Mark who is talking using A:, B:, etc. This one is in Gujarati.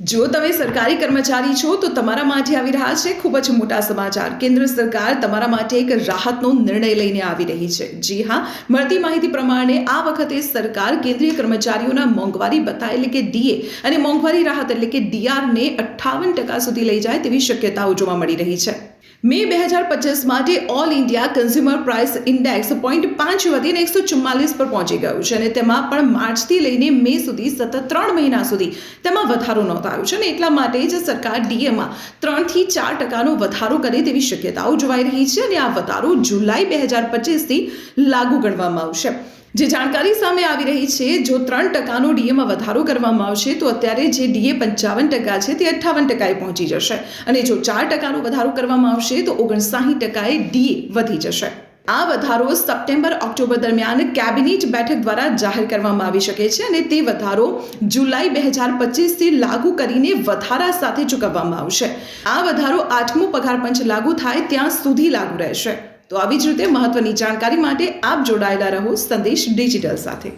A: જો તમે સરકારી કર્મચારી છો, તો તમારા માટે આવી રહ્યા છે. ખૂબ જ મોટા સમાચાર. કેન્દ્ર સરકાર તમારા માટે એક રાહતનો નિર્ણય લઈને આવી રહી છે. જી હા, મળતી માહિતી પ્રમાણે આ વખતે સરકાર કેન્દ્રીય કર્મચારીઓના મોંઘવારી ભથ્થા એટલે કે ડીએ અને મોંઘવારી રાહત એટલે કે ડીઆરને અઠ્ઠાવન ટકા સુધી લઈ જાય તેવી શક્યતાઓ જોવા મળી રહી છે. મે બે હજાર પચીસ માટે all India consumer price index point પાંચ વધીને એકસો ચુમ્માલીસ પર પહોંચી ગયું છે અને તેમાં પણ માર્ચથી લઈને મે સુધી સતત ત્રણ મહિના સુધી તેમાં વધારો નોંધાયો છે અને એટલા માટે જ સરકાર ડીએમાં ત્રણથી ચાર ટકાનો વધારો કરે તેવી શક્યતાઓ જોવાઈ રહી છે અને આ વધારો જુલાઈ બે હજાર પચીસથી લાગુ ગણવામાં આવશે. જે જાણકારી સામે આવી રહી છે, જો ત્રણ ટકાનો ડીએમાં વધારો કરવામાં આવશે, તો અત્યારે જે ડીએ પંચાવન ટકા છે, તે અઠ્ઠાવન ટકાએ પહોંચી જશે. અને જો ચાર ટકાનો વધારો કરવામાં આવશે, તો ઓગણસાઠ ટકાએ ડીએ વધી જશે. આ વધારો સપ્ટેમ્બર ઓક્ટોબર દરમિયાન કેબિનેટ બેઠક દ્વારા જાહેર કરવામાં આવી શકે છે અને તે વધારો જુલાઈ બે હજાર પચીસથી લાગુ કરીને વધારા સાથે ચૂકવવામાં આવશે. આ વધારો આઠમો પગાર પંચ લાગુ થાય ત્યાં સુધી લાગુ રહેશે. તો આવી જ રીતે મહત્વની જાણકારી માટે આપ જોડાયેલા રહો સંદેશ ડિજિટલ સાથે.